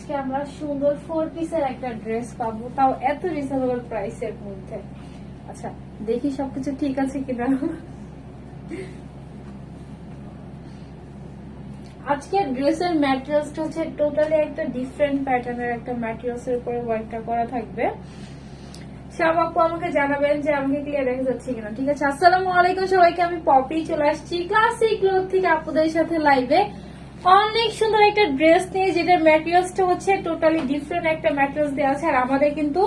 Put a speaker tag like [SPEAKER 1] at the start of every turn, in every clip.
[SPEAKER 1] আজকে আমরা সুন্দর ফোর পিসের একটা ড্রেস পাবো। তাও এত রিজনেবল প্রাইসের মধ্যে। আচ্ছা দেখি সবকিছু ঠিক আছে কিনা। আজকের ড্রেসের ম্যাটেরিয়ালসটা হচ্ছে টোটালি একটা ডিফারেন্ট প্যাটার্নের একটা ম্যাটেরিয়ালস এর উপরে ওয়ার্কটা করা থাকবে। সব আপু আমাকে জানাবেন যে আমাকে ক্লিয়ার দেখা যাচ্ছে কিনা, ঠিক আছে? আসসালামু আলাইকুম সবাইকে, আমি পপি চলে আসছি ক্লাসিক ক্লোথ থেকে আপুদের সাথে লাইভে অনেক সুন্দর একটা ড্রেস নিয়ে যেটা ম্যাটেরিয়ালসটা হচ্ছে টোটালি ডিফারেন্ট একটা ম্যাটেরিয়ালস দেওয়া আছে, আর আমাদের কিন্তু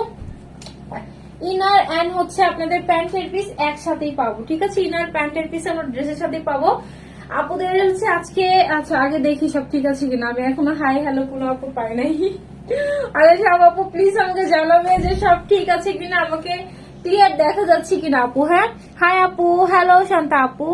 [SPEAKER 1] ইনার অ্যান্ড হচ্ছে আপনাদের প্যান্টের পিস একসাথেই পাবো, ঠিক আছে? ইনার প্যান্টের পিস আমরা ড্রেসের সাথেই পাবো। আপুদের হচ্ছে আজকে আচ্ছা আগে দেখি সব ঠিক আছে কিনা, আমি এখনও হাই হ্যালো কোনো আপু পাই নাই। আরে সব আপু প্লিজ আমাকে জানাবে যে সব ঠিক আছে কিনা, আমাকে ক্লিয়ার দেখা যাচ্ছে কিনা আপু হ্যাঁ? হাই আপু হ্যালো শান্তা আপু।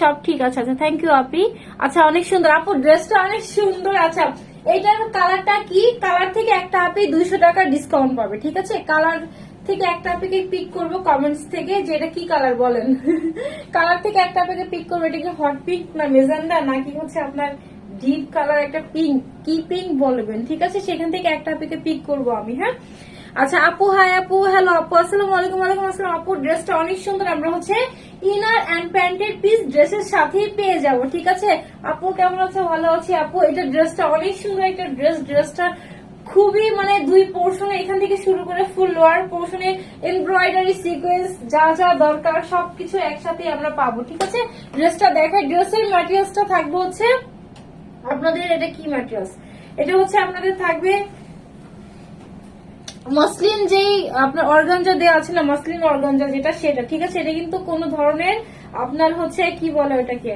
[SPEAKER 1] সব ঠিক আছে আচ্ছা থ্যাংক ইউ আপি। আচ্ছা অনেক সুন্দর। আপু ড্রেসটা অনেক সুন্দর আচ্ছা এইটার কালারটা কি? কালার থেকে একটা আপি দুইশো টাকা ডিসকাউন্ট পাবে, ঠিক আছে? কালার থেকে একটা আপিকে পিক করব কমেন্টস থেকে, যে এটা কি কালার বলেন? কালার থেকে একটা আপিকে পিক করব, এটা কি হট পিঙ্ক না মেজেন্ডা নাকি হচ্ছে আপনার ডিপ কালার একটা পিঙ্ক কি পিঙ্ক বলবেন, ঠিক আছে? সেখান থেকে একটা আপিকে পিক করব আমি হ্যাঁ? আচ্ছা আপু হাই আপু হ্যালো আপু, আসসালামু আলাইকুম, ওয়ালাইকুম আসসালাম। আপু ড্রেসটা অনেক সুন্দর। আমরা হচ্ছে ইনার অ্যান্ড প্যান্টের পিস ড্রেসের সাথেই পেয়ে যাব, ঠিক আছে? আপু, কেমন আছে? ভালো আছি, আপু। এটা ড্রেসটা অনেক সুন্দর একটা ড্রেস। ড্রেসটা খুবই মানে দুই পোর্শনে এখান থেকে শুরু করে ফুল লোয়ার পোর্শনে এমব্রয়ডারি সিকোয়েন্স যা যা দরকার, সবকিছু একসাথে আমরা পাবো, ঠিক আছে? ড্রেসটা দেখায় ড্রেসের ম্যাটেরিয়ালসটা থাকবে হচ্ছে, আপনাদের এটা কি ম্যাটেরিয়ালস এটা হচ্ছে আপনাদের থাকবে মসলিন যেই, আপনার অর্গানজা দেওয়া আছে না, মসলিন অর্গানজা যেটা সেটা, ঠিক আছে? এটা কিন্তু কোনো ধরনের আপনার হচ্ছে, কি বলে ওটাকে?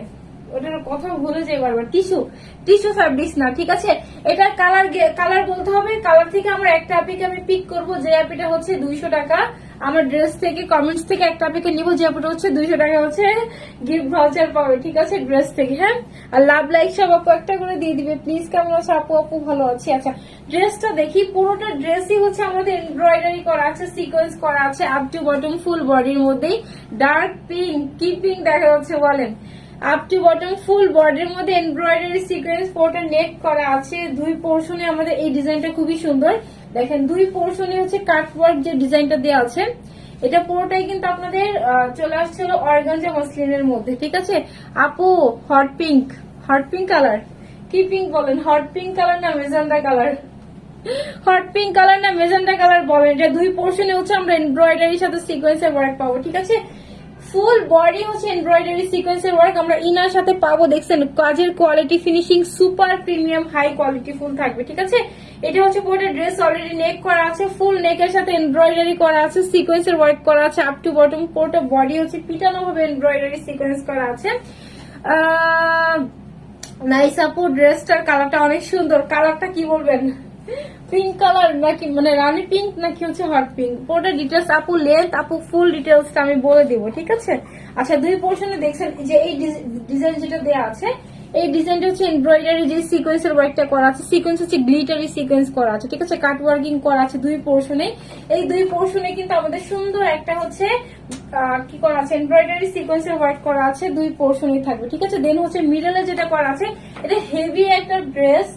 [SPEAKER 1] ওটার কথা ভুলে যাই বারবার। টিস্যু। টিস্যু ফ্যাব্রিক্স না, ঠিক আছে? এটা কালার কালার বলতে হবে। কালার থেকে আমরা একটা অ্যাপিকে আমি পিক করব, যে অ্যাপিটা হচ্ছে দুইশো টাকা আমার ড্রেস থেকে কমেন্টস থেকে একটা আপনাকে নিব, যে আপনার হচ্ছে দুইশো টাকা হচ্ছে গিফট ভাউচার পাবে, ঠিক আছে? ড্রেস থেকে হ্যাঁ? আর লাভ লাইক সব আপু একটা করে দিয়ে দিবে। প্লিজ কেমন আছে আপু? আপু ভালো আছি। আচ্ছা ড্রেসটা দেখি। পুরোটা ড্রেসই হচ্ছে আমাদের এমব্রয়ডারি করা আছে সিকোয়েন্স করা আছে আপ টু বটম ফুল বডির মধ্যেই। ডার্ক পিঙ্ক কি পিঙ্ক দেখা যাচ্ছে বলেন? আপ টু বটম ফুল বডির মধ্যে এমব্রয়ডারি সিকোয়েন্স পুরোটা নেক করা আছে। দুই পোর্শনে আমাদের এই ডিজাইনটা খুবই সুন্দর। দেখেন, দুই পোর্শনে হচ্ছে কাট ওয়ার্ক যে ডিজাইনটা দেওয়া আছে। এটা পুরোটাই কিন্তু আপনাদের চলে আসছিল অর্গানজা মসলিনের মধ্যে, ঠিক আছে? আপু hot pink hot pink colour কি পিঙ্ক বলেন? হট পিঙ্ক কালার না magenta colour hot pink colour না মেজেন্টা কালার বলেন? এটা দুই পোর্শনে হচ্ছে আমরা এমব্রয়ডারির সাথে সিকোয়েন্সের ওয়ার্ক পাবো, ঠিক আছে? ফুল বডি হচ্ছে এমব্রয়ডারি সিকোয়েন্সের ওয়ার্ক আমরা ইনার সাথে পাবো, দেখছেন, কাজের quality finishing super premium high quality full থাকবে, ঠিক আছে? এটা হচ্ছে পুরোটা ড্রেস অলরেডি নেক করা আছে ফুল নেকের সাথে এমব্রয়ডারি করা আছে সিকোয়েন্সের ওয়ার্ক করা আছে আপ টু বটম পুরোটা বডি হচ্ছে পিটানো ভাবে এমব্রয়ডারি সিকোয়েন্স করা আছে। নাইস আপু ড্রেসটার কালারটা অনেক সুন্দর। কালারটা কি বলবেন? পিঙ্ক কালার নাকি মানে রানি পিঙ্ক নাকি হচ্ছে হট পিঙ্ক পুরোটা ডিটেলস আপু লেন্থ আপু ফুল ডিটেলসটা আমি বলে দিব, ঠিক আছে? আচ্ছা দুই পোর্শনে দেখছেন যে এই ডিজাইন যেটা দেওয়া আছে, এই ডিজাইনটা হচ্ছে এমব্রয়ডারি যে সিকোয়েন্সের ওয়ার্কটা করা আছে সিকোয়েন্স হচ্ছে গ্লিটারি সিকোয়েন্স করা আছে, ঠিক আছে? কাট ওয়ার্কিং করা আছে দুই পোর্শনে এই দুই পোর্শনে কিন্তু আমাদের সুন্দর একটা হচ্ছে কি করা আছে এমব্রয়ডারি সিকোয়েন্সের ওয়ার্ক করা আছে, দুই পোর্শনেই থাকবে, ঠিক আছে? দেন হচ্ছে মিডলে যেটা করা আছে, এটা হেভি একটা ড্রেস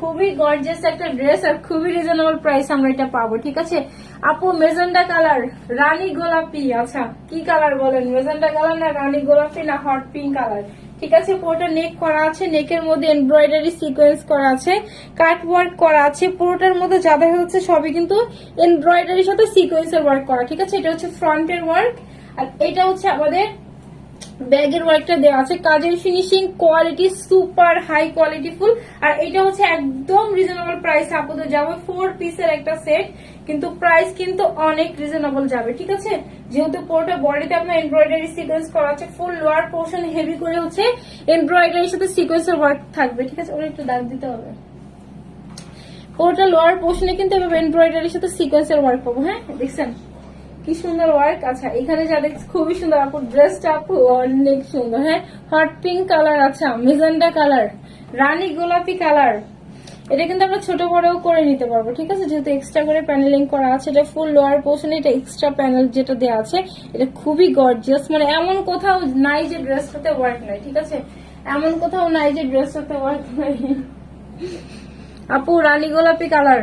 [SPEAKER 1] খুবই গর্জিয়াস একটা ড্রেস আর খুবই রিজনেবল প্রাইস আমরা এটা পাবো, ঠিক আছে? আপু মেজেন্ডা কালার রানী গোলাপি আচ্ছা কি কালার বলেন? মেজেন্ডা কালার না রানী গোলাপি না হট পিঙ্ক কালার ঠিক আছে, পুরোটা নেক করা আছে নেকের মধ্যে এমব্রয়ডারি সিকোয়েন্স করা আছে কাট ওয়ার্ক করা আছে, পুরোটার মধ্যে যা দেখা হচ্ছে সবই কিন্তু এমব্রয়ডারির সাথে সিকোয়েন্সের ওয়ার্ক করা, ঠিক আছে? এটা হচ্ছে ফ্রন্টের ওয়ার্ক আর এটা হচ্ছে আমাদের ব্যাগের ওয়ার্কটা দেওয়া আছে। কাজের finishing quality super high quality full আর এটা হচ্ছে একদম রিজনেবল প্রাইস আপাতত যাবে ফোর পিসের একটা সেট কিন্তু প্রাইস কিন্তু অনেক রিজনেবল যাবে, ঠিক আছে? যেহেতু পুরোটা বডিতে আপনার এমব্রয়ডারি সিকোয়েন্স করা আছে ফুল লোয়ার পোর্শন হেভি করে হচ্ছে এমব্রয়ডারির সাথে সিকোয়েন্সের ওয়ার্ক থাকবে, ঠিক আছে? ওরা একটু দাগ দিতে হবে। পুরোটা লোয়ার পোর্শনে কিন্তু এভাবে এমব্রয়ডারির সাথে সিকোয়েন্সের ওয়ার্ক পাবো হ্যাঁ? দেখছেন? কি সুন্দর ওয়ার্ক আচ্ছা এখানে যা দেখছি, খুবই সুন্দর আপু ড্রেসটা আপু অনেক সুন্দর হ্যাঁ? হট পিঙ্ক কালার আচ্ছা মেজেন্ডা কালার রানী গোলাপি কালার এটা কিন্তু আমরা ছোট বড়ও করে নিতে পারব, ঠিক আছে? যেহেতু এক্সট্রা করে প্যানেলিং করা আছে, এটা ফুল লোয়ার পোর্শনে এটা এক্সট্রা প্যানেল যেটা দেওয়া আছে, এটা খুবই গর্জিয়াস মানে এমন কোথাও নাই যে ড্রেসটাতে ওয়ার্ক নাই, ঠিক আছে? এমন কোথাও নাই যে ড্রেসটাতে ওয়ার্ক নাই। আপু, রানী গোলাপি কালার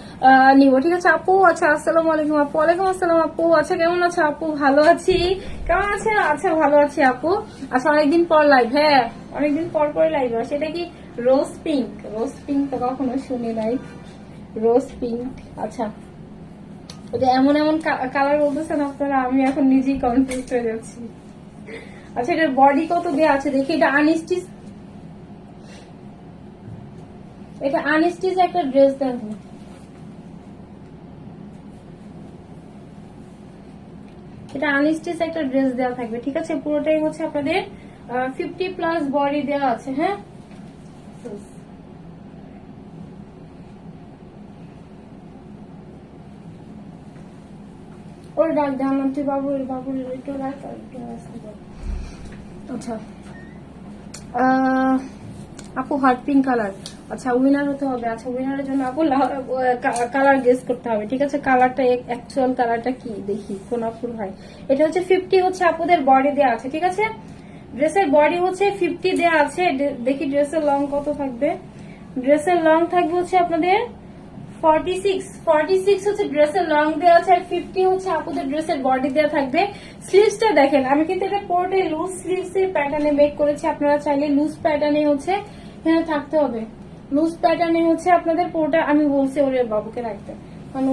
[SPEAKER 1] নিব, ঠিক আছে? আপু আচ্ছা আসসালামু আলাইকুম আপু। ওয়ালাইকুম আসসালাম আপু। আচ্ছা কেমন আছো আপু? ভালো আছি? কেমন আছেন? আচ্ছা ভালো আছি আপু। আচ্ছা অনেকদিন পর লাইভ হ্যাঁ? অনেকদিন পর পরে লাইভ আসে এটা কি রোজ পিঙ্ক রোজ পিঙ্ক তো কখনো শুনি নাই। রোজ পিঙ্ক আচ্ছা। এটা এমন এমন কালার বলতেছেন আপনারা, আমি এখন নিজেই কনফিউজ হয়ে যাচ্ছি। আচ্ছা এটার বডি কত দেওয়া আছে? দেখি, এটা আনস্টিচ এটা আনস্টিচ একটা ড্রেস দেখো। এটা আনস্টিচ একটা ড্রেস দেওয়া থাকবে, ঠিক আছে? পুরোটাই হচ্ছে আপনাদের ফিফটি প্লাস বডি দেওয়া আছে হ্যাঁ? ওর ডাক বাবুর। আচ্ছা। আপু হট পিঙ্ক কালার আচ্ছা উইনার হতে হবে। আচ্ছা উইনারের জন্য আপু কালার গেস করতে হবে। ঠিক আছে কালারটা অ্যাকচুয়াল কালারটা কি? দেখি, কোন আপুর হয়। এটা হচ্ছে ফিফটি হচ্ছে আপুদের বডি দেওয়া আছে, ঠিক আছে? ড্রেসের বডি হচ্ছে ফিফটি দেওয়া আছে। দেখি ড্রেসের লং কত থাকবে? ড্রেসের লং থাকবে হচ্ছে আপনাদের ফর্টি সিক্স ফর্টি সিক্স হচ্ছে ড্রেসের লং দেওয়া আছে আর ফিফটি হচ্ছে আপুদের ড্রেসের বডি দেওয়া থাকবে। স্লিভসটা দেখেন, আমি কিন্তু এটা পুরোটাই লুজ স্লিভস এর প্যাটার্নে মেক করেছি। আপনারা চাইলে লুজ প্যাটার্নে হচ্ছে এখানে থাকতে হবে। লুজ প্যাটার্নে হচ্ছে আপনাদের পুরোটা আমি বলছি ওর বাবুকে রাখতে। কারণ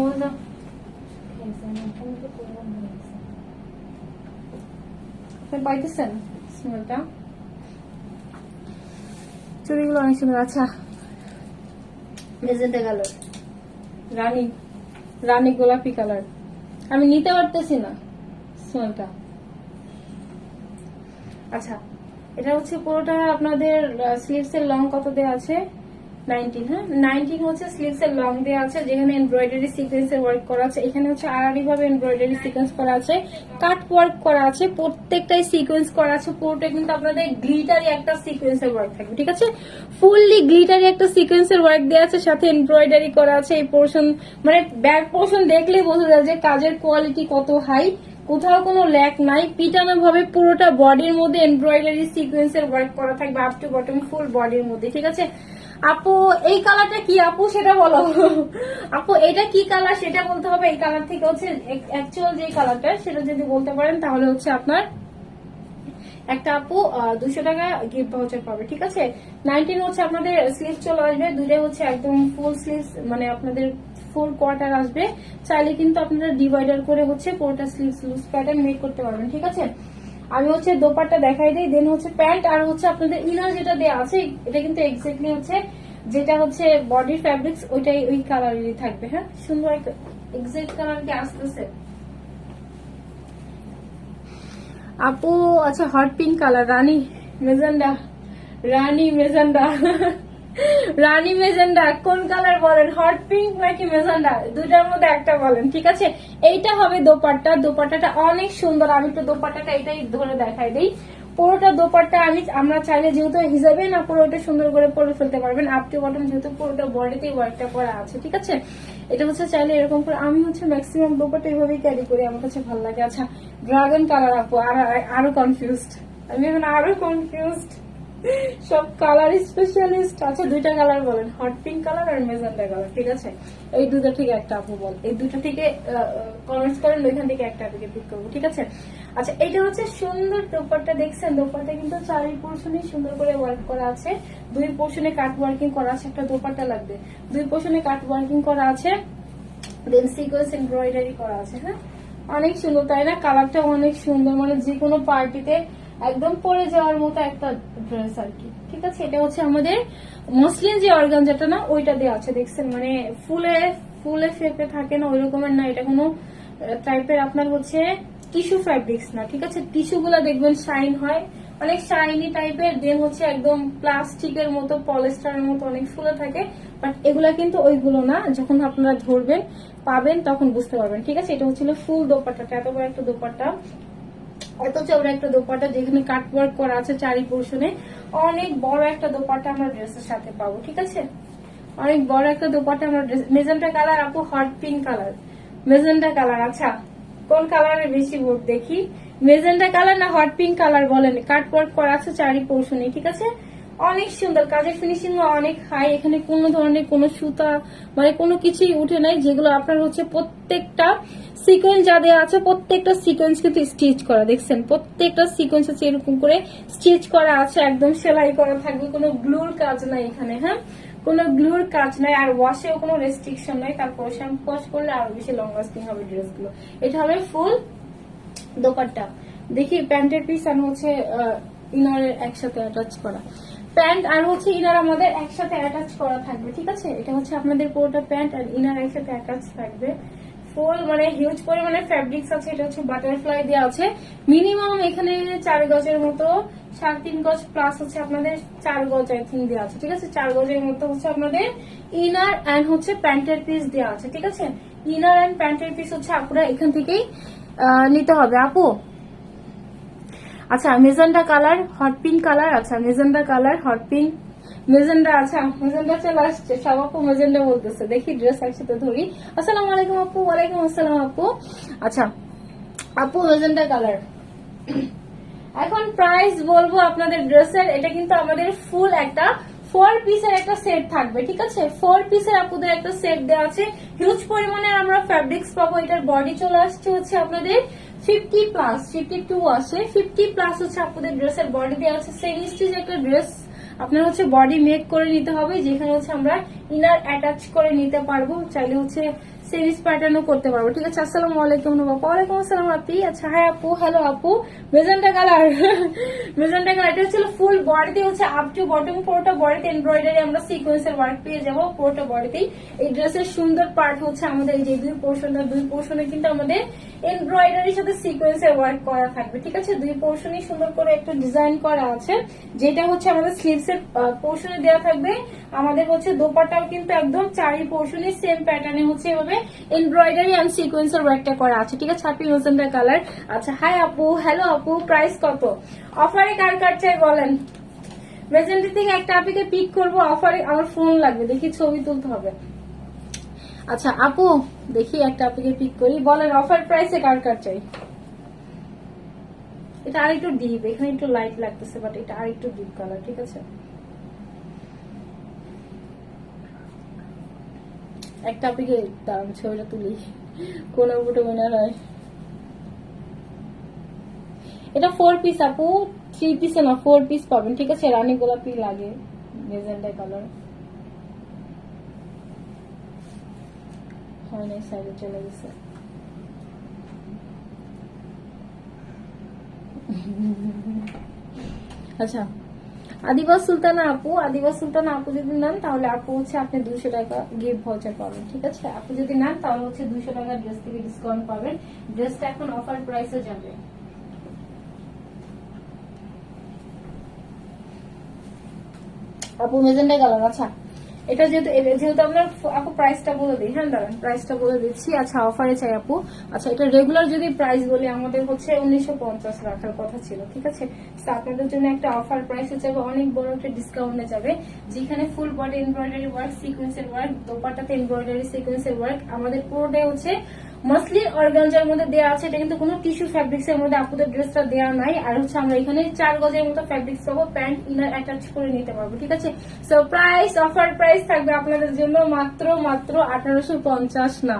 [SPEAKER 1] আপনি পাইতেছেন স্মেলটা চুড়িগুলো অনেক সুন্দর আচ্ছা। মেজেন্টা কালার রানী রানী গোলাপি কালার আমি নিতে পারতেছি না স্মেলটা আচ্ছা এটা হচ্ছে পুরোটা আপনাদের স্লিভস এর লং কত দেওয়া আছে? নাইনটিন হ্যাঁ? নাইনটিন হচ্ছে স্লিভস এর লং দেওয়া আছে, যেখানে এমব্রয়ডারি সিকোয়েন্স এর ওয়ার্ক করা আছে। এখানে হচ্ছে আড়াআড়ি করা আছে ওয়ার্ক করা আছে, প্রত্যেকটাই করা আছে, পুরোটা কিন্তু আপনাদের একটা সিকোয়েন্স এর ওয়ার্ক থাকবে, ঠিক আছে? ফুললি একটা সিকোয়েন্স এর ওয়ার্ক দেওয়া আছে, সাথে এমব্রয়ডারি করা আছে, এই পোর্শন মানে ব্যাক পোর্শন দেখলেই বোঝা যায় যে কাজের কোয়ালিটি কত হাই কোথাও কোনো ল্যাক নাই পিটানো ভাবে পুরোটা বডির মধ্যে এমব্রয়ডারি সিকোয়েন্সের ওয়ার্ক করা থাকবে আপ টু বটম ফুল বডির মধ্যে, ঠিক আছে? আপু, এই কালারটা কি আপু? সেটা বলো। আপু, এটা কি কালার সেটা বলতে হবে। এই কালার থেকে হচ্ছে অ্যাকচুয়াল যে কালারটা সেটা যদি বলতে পারেন, তাহলে হচ্ছে আপনার একটা আপু দুশো টাকা গিফট ভাউচার পাবে, ঠিক আছে? নাইনটিন হচ্ছে আপনাদের স্লিভ চলে আসবে দুইটা হচ্ছে একদম ফুল স্লিভ মানে আপনাদের ফুল কোয়ার্টার আসবে। চাইলে কিন্তু আপনারা ডিভাইডার করে হচ্ছে পুরোটা স্লিভ লুজ প্যাটার্ন মেক করতে পারবেন, ঠিক আছে? আমি হচ্ছে দোপারটা দেখাই দিই দেন হচ্ছে প্যান্ট আর হচ্ছে আপনাদের ইনার যেটা দেওয়া আছে, এটা কিন্তু এক্স্যাক্টলি হচ্ছে যেটা হচ্ছে বডি ফ্যাব্রিক্স ওইটাই ওই কালারেরই থাকবে হ্যাঁ? সুন্দর এক্সাক্ট কালার কি আসতেছে। আপু আচ্ছা হট পিঙ্ক কালার রানী, মেজান্ডা, রানী, মেজেন্ডা। রানী মেজেন্ডা, কোন কালার বলেন? হট পিঙ্ক নাকি মেজেন্ডা? দুটার মধ্যে একটা বলেন, ঠিক আছে? এইটা হবে দোপাট্টা। দোপাট্টাটা অনেক সুন্দর। আমি তো দোপাট্টাটা এটাই ধরে দেখাই দিই। পুরোটা দোপাট্টা আমি আমরা চাইলে যেহেতু হিসাবে না পুরোটা সুন্দর করে পরে ফেলতে পারবেন। আপ টু বটম যেহেতু পুরোটা বডিতেই ওয়ার্কটা করা আছে, ঠিক আছে? এটা হচ্ছে চাইলে এরকম করে আমি হচ্ছে ম্যাক্সিমাম দোপাট্টা এইভাবেই ক্যারি করি। আমার কাছে ভালো লাগে। আচ্ছা ড্রাগন কালার আপু, আর আরও কনফিউজড আমি এখন আরও কনফিউজড সব কালার স্পেশালিস্ট আছে। দুইটা কালার বলেন হট পিঙ্ক কালার আর কালার ঠিক আছে? এই দুটো থেকে একটা আপু বল। এই দুটো থেকে করেন, ওইখান থেকে একটা পিক করব, ঠিক আছে? আচ্ছা এটা হচ্ছে সুন্দর দোপাট্টা, দেখছেন? দোপাট্টা কিন্তু চারি পোর্শনে সুন্দর করে ওয়ার্ক করা আছে। দুই পোর্শনে কাট ওয়ার্কিং করা আছে, একটা দোপাট্টা লাগবে। দুই পোর্শনে কাট ওয়ার্কিং করা আছে। দেন সিকোয়েন্স এমব্রয়ডারি করা আছে হ্যাঁ? অনেক সুন্দর, তাই না? কালারটা অনেক সুন্দর মানে যে কোনো পার্টিতে একদম পরে যাওয়ার মতো একটা ড্রেস আর কি। ঠিক আছে? এটা হচ্ছে আমাদের মসলিন যে অর্গানজাটা না, ওইটা দেওয়া আছে, দেখছেন? মানে ফুলে ফুলে ফেপে থাকে না, ওই রকমের না, এটা কোনো টাইপের আপনার হচ্ছে টিস্যু ফ্যাব্রিক্স না, ঠিক আছে? টিস্যু গুলা দেখবেন শাইন হয়, অনেক শাইনি টাইপের দেন হচ্ছে একদম প্লাস্টিকের মতো পলিস্টারের মতো অনেক ফুলে থাকে বাট এগুলা কিন্তু ওইগুলো না, যখন আপনারা ধরবেন, পাবেন, তখন বুঝতে পারবেন, ঠিক আছে? এটা হচ্ছিল ফুল দোপাট্টাটা, এত বড় একটা দোপাট্টা। এত চৌড়া একটা দোপাটা যেখানে কাট ওয়ার্ক করা আছে চারি পোর্শনে অনেক বড় একটা দোপাটা আমরা ড্রেসের সাথে পাবো, ঠিক আছে? অনেক বড় একটা দোপাটা আমরা মেজেন্টা কালার আপু hot pink colour magenta colour আচ্ছা কোন কালারে বেশি ভোট দেখি? মেজেন্টা কালার না হট পিঙ্ক কালার বলেন? কাট ওয়ার্ক করা আছে চারি পোর্শনে ঠিক আছে? অনেক সুন্দর, কাজের ফিনিশিং অনেক হাই এখানে কোনো ধরনের কোনো সুতা মানে কোনো কিছুই উঠে নাই, যেগুলো আপনার হচ্ছে প্রত্যেকটা সিকোয়েন্স যা দেওয়া আছে, প্রত্যেকটা সিকোয়েন্স কিন্তু স্টিচ করা, দেখছেন? প্রত্যেকটা সিকোয়েন্স হচ্ছে এরকম করে স্টিচ করা আছে, একদম সেলাই করা থাকবে, কোনো গ্লুর কাজ নাই এখানে হ্যাঁ? কোনো গ্লুর কাজ নাই, আর ওয়াশেও কোনো রেস্ট্রিকশন নাই, তারপর শ্যাম্পু ওয়াশ করলে আরও বেশি লং লাস্টিং হবে ড্রেসগুলো এটা হবে ফুল দোপাট্টা। দেখি, প্যান্টের পিস আর হচ্ছে ইনারের একসাথে অ্যাটাচ করা। প্যান্ট আর হচ্ছে ইনার আমাদের একসাথে অ্যাটাচ করা থাকবে, ঠিক আছে? এটা হচ্ছে আপনাদের পুরোটা প্যান্ট আর ইনার একসাথে অ্যাটাচ থাকবে। ফুল মানে হিউজ পরিমাণে ফ্যাব্রিক্স আছে, এটা হচ্ছে বাটারফ্লাই দেওয়া আছে। মিনিমাম এখানে চার গজের মতো, সাড়ে তিন গজ প্লাস হচ্ছে আপনাদের চার গজ আই থিঙ্ক দেওয়া আছে, ঠিক আছে? চার গজের মতো হচ্ছে আপনাদের ইনার অ্যান্ড হচ্ছে প্যান্টের পিস দেওয়া আছে, ঠিক আছে? ইনার অ্যান্ড প্যান্টের পিস হচ্ছে আপনারা এখান থেকেই নিতে হবে। আপু আচ্ছা magenta colour hot pink colour আচ্ছা magenta colour hot pink magenta আচ্ছা মেজেন্ডা চলে আসছে। সব আপু মেজেন্ডা বলতেছে। দেখি ড্রেস একসাথে ধরি। আসসালামু আলাইকুম আপু, ওয়ালাইকুম আসসালাম আপু। আচ্ছা আপু, মেজেন্ডা কালার। এখন প্রাইস বলব আপনাদের ড্রেসের। এটা কিন্তু আমাদের ফুল একটা ফোর পিসের একটা সেট থাকবে, ঠিক আছে? ফোর পিসের আপুদের একটা সেট দেওয়া আছে। হিউজ পরিমাণে আমরা ফ্যাব্রিক্স পাবো। এটার বডি চলে আসছে হচ্ছে আপনাদের ফিফটি প্লাস ফিফটি টু আছে। ফিফটি প্লাস হচ্ছে আপনাদের ড্রেসের বডি দেওয়া আছে। সেমি স্টিচ একটা ড্রেস আপনার হচ্ছে বডি মেক করে নিতে হবে, যেখানে হচ্ছে আমরা ইনার অ্যাটাচ করে নিতে পারব। চাইলে হচ্ছে সিরিজ প্যাটার্নও করতে পারব। ঠিক আছে, আসসালামু আলাইকুম বাবা ওয়ালাইকুম আসসালাম আপি। আচ্ছা হাই আপু হ্যালো আপু। মেজেন্টা কালার মেজেন্টা কালার এটা হচ্ছে ফুল বডিতে হচ্ছে আপ টু বটম পুরোটা বডিতে এমব্রয়ডারি আমরা সিকোয়েন্সের ওয়ার্ক পেয়ে যাব পুরোটা বডিতেই এই ড্রেসের সুন্দর পার্ট হচ্ছে আমাদের যে দুই পোর্শনটা দুই পোর্শনে কিন্তু আমাদের এমব্রয়ডারির সাথে সিকোয়েন্সের ওয়ার্ক করা থাকবে। ঠিক আছে, দুই পোর্শনই সুন্দর করে একটা ডিজাইন করা আছে, যেটা হচ্ছে আমাদের স্লিভস এর পোর্শনে দেওয়া থাকবে। আমাদের হচ্ছে দোপাটাও কিন্তু একদম চারি পোর্শনে সেম প্যাটার্নে হচ্ছে এভাবে এমব্রয়ডারি অ্যান্ড সিকোয়েন্সের ওয়ার্কটা করা আছে। ঠিক আছে হ্যাপি হোসেন্ডার কালার। আচ্ছা হাই আপু হ্যালো আপু প্রাইস কত? অফারে কার কার চাই বলেন? মেজেন্টি থেকে একটা আপিকে পিক করব অফারে আমার ফোন লাগবে, দেখি ছবি তুলতে হবে। আচ্ছা আপু, দেখি একটা আপিকে পিক করি। বলেন অফার প্রাইসে কার কার চাই? এটা আরেকটু ডিপ এখানে একটু লাইট লাগতেছে বাট এটা আরেকটু ডিপ কালার ঠিক আছে? একটা আপিকে দাঁড়ান ছবিটা তুলি। কোন উপরে মনে হয়। এটা ফোর পিস আপু থ্রি পিসে না ফোর পিস পাবেন। ঠিক আছে, রানী গোলাপি লাগে মেজেন্ডা কালার হয় নাই সাইডে চলে গেছে। আচ্ছা। আদিবাস সুলতানা আপু, আদিবাস সুলতানা আপু যদি নেন, তাহলে আপু হচ্ছে আপনি দুশো টাকা গিফট ভাউচার পাবেন, ঠিক আছে? আপু যদি নেন, তাহলে হচ্ছে দুশো টাকা ড্রেস থেকে ডিসকাউন্ট পাবেন। ড্রেসটা এখন অফার প্রাইসে যাবে। আপু মেজেন্ডা কালার আচ্ছা। এটা যেহেতু যেহেতু আমরা আপু প্রাইসটা বলে দিই হ্যাঁ দাঁড়ান প্রাইসটা বলে দিচ্ছি। আচ্ছা অফারে চাই আপু। আচ্ছা এটা রেগুলার যদি প্রাইস বলি, আমাদের হচ্ছে উনিশশো পঞ্চাশ রাখার কথা ছিল, ঠিক আছে? আপনাদের জন্য একটা অফার প্রাইসে যাবে, অনেক বড় একটা ডিসকাউন্টে যাবে, যেখানে ফুল বডি এমব্রয়ডারি ওয়ার্ক সিকোয়েন্সের ওয়ার্ক দোপাটাতে এমব্রয়ডারি সিকোয়েন্সের ওয়ার্ক আমাদের পুরোটাই হচ্ছে মসলিন অর্গানজার মধ্যে দেওয়া আছে, এটা কিন্তু কোনো টিস্যু ফ্যাব্রিক্স এর মধ্যে আপুদের ড্রেসটা দেওয়া নাই। আর হচ্ছে আমরা এখানে চার গজের মতো ফ্যাব্রিক্স পাবো প্যান্ট ইনার অ্যাটাচ করে নিতে পারব, ঠিক আছে? সো প্রাইস অফার প্রাইস থাকবে আপনাদের জন্য মাত্র মাত্র আঠারোশো পঞ্চাশ না।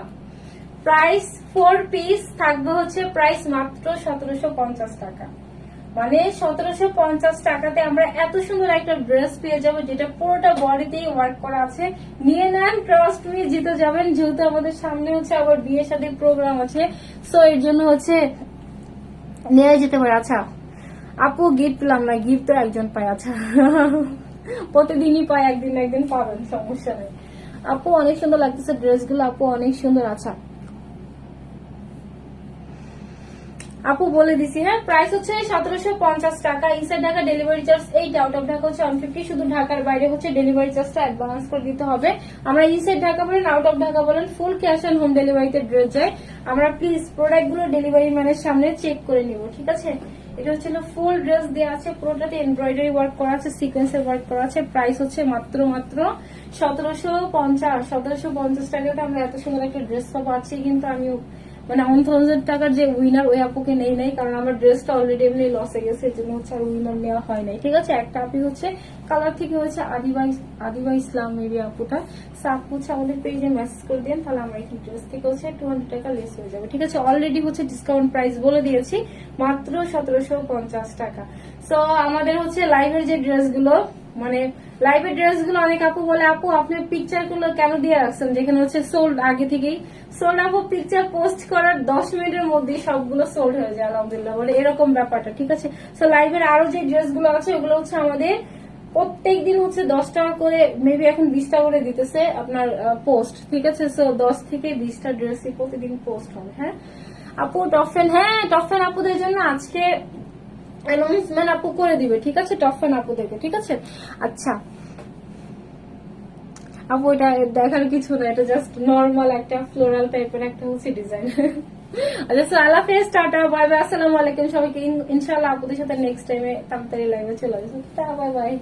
[SPEAKER 1] প্রাইস ফোর পিস থাকবে হচ্ছে প্রাইস মাত্র সতেরোশো পঞ্চাশ টাকা। মানে সতেরোশো পঞ্চাশ টাকাতে আমরা এত সুন্দর একটা ড্রেস পেয়ে যাব, যেটা পুরোটা বডিতেই ওয়ার্ক করা আছে। নিয়ে নেন ট্রাস্ট নিয়ে জিতে যাবেন। যেহেতু আমাদের সামনে হচ্ছে আবার বিয়ে শাদীর প্রোগ্রাম আছে সো এর জন্য হচ্ছে নিয়ে যেতে পারে। আচ্ছা আপু গিফট পেলাম না গিফট তো একজন পায়। আচ্ছা প্রতিদিনই পায়, একদিন একদিন পাবেন, সমস্যা নেই। আপু অনেক সুন্দর লাগতেছে ড্রেসগুলো আপু অনেক সুন্দর। আচ্ছা আপু বলে দিছি হ্যাঁ প্রাইস হচ্ছে সতেরোশো পঞ্চাশ টাকা। Inside Dhaka delivery charge eight out of Dhaka হচ্ছে ওয়ান ফিফটি শুধু ঢাকার বাইরে হচ্ছে ডেলিভারি চার্জটা অ্যাডভান্স করে দিতে হবে। আমরা ইনসাইড ঢাকা বলেন আউট অফ ঢাকা বলেন ফুল ক্যাশ অন হোম ডেলিভারিতে ড্রেস যায় আমরা প্লিজ প্রোডাক্টগুলো ডেলিভারি ম্যানের সামনে চেক করে নিব, ঠিক আছে? এটা হচ্ছে ফুল ড্রেস দেওয়া আছে, পুরোটাতে এমব্রয়ডারি ওয়ার্ক করা আছে সিকোয়েন্সের ওয়ার্ক করা আছে। প্রাইস হচ্ছে মাত্র মাত্র সতেরোশো পঞ্চাশ। সতেরোশো পঞ্চাশ টাকাটা আমরা এত সুন্দর একটা ড্রেস পাচ্ছি, কিন্তু আমি মানে ওয়ান থাউজেন্ড টাকার যে উইনার ওই আপুকে নেই, নাই, কারণ আমার ড্রেসটা অলরেডি এমনি লসে গেছে, এই জন্য হচ্ছে আর উইনার নেওয়া হয় নাই। ঠিক আছে? একটা আপি হচ্ছে কালার থেকে হচ্ছে আদিবা আদিবা ইসলাম মেবি আপুটা। আপু হচ্ছে আমাদের পেজে মেসেজ করে দিন তাহলে আমরা এই ড্রেস থেকে হচ্ছে টু হান্ড্রেড টাকা লেস হয়ে যাবে। ঠিক আছে? অলরেডি হচ্ছে ডিসকাউন্ট প্রাইস বলে দিয়েছি, মাত্র সতেরোশো পঞ্চাশ টাকা। সো আমাদের হচ্ছে লাইভের যে ড্রেসগুলো মানে লাইভের ড্রেসগুলো অনেক আপু বলে, আপু আপনার পিকচারগুলো কেন দিয়ে রাখছেন? যেখানে হচ্ছে সোল্ড আগে থেকেই। সোল্ড আপু পিকচার পোস্ট করার দশ মিনিটের মধ্যেই সবগুলো সোল্ড হয়ে যায়, আলহামদুলিল্লাহ, বলে এরকম ব্যাপারটা, ঠিক আছে? সো লাইভের আরও যে ড্রেসগুলো আছে, ওগুলো হচ্ছে আমাদের প্রত্যেক দিন হচ্ছে দশ টাকা করে মেবি এখন বিশ টাকা করে দিতেছে আপনার পোস্ট ঠিক আছে? সো দশ থেকে বিশটা ড্রেসই প্রতিদিন পোস্ট হবে হ্যাঁ? আপু টফেন হ্যাঁ টফেন আপুদের জন্য আজকে অ্যানাউন্সমেন্ট আপু করে দিবে, ঠিক আছে? টফেন আপুদেরকে ঠিক আছে? আচ্ছা। আপু, এটা দেখার কিছু না, এটা জাস্ট নর্মাল একটা ফ্লোরাল টাইপের একটা হচ্ছে ডিজাইন আচ্ছা সো আল্লাহ হাফেজ, টাটা বাই বাই আসসালামু আলাইকুম সবাইকে। ইন- ইনশাআল্লাহ আপুদের সাথে নেক্সট টাইমে তাড়াতাড়ি লাইভে চলে আসব। Bye bye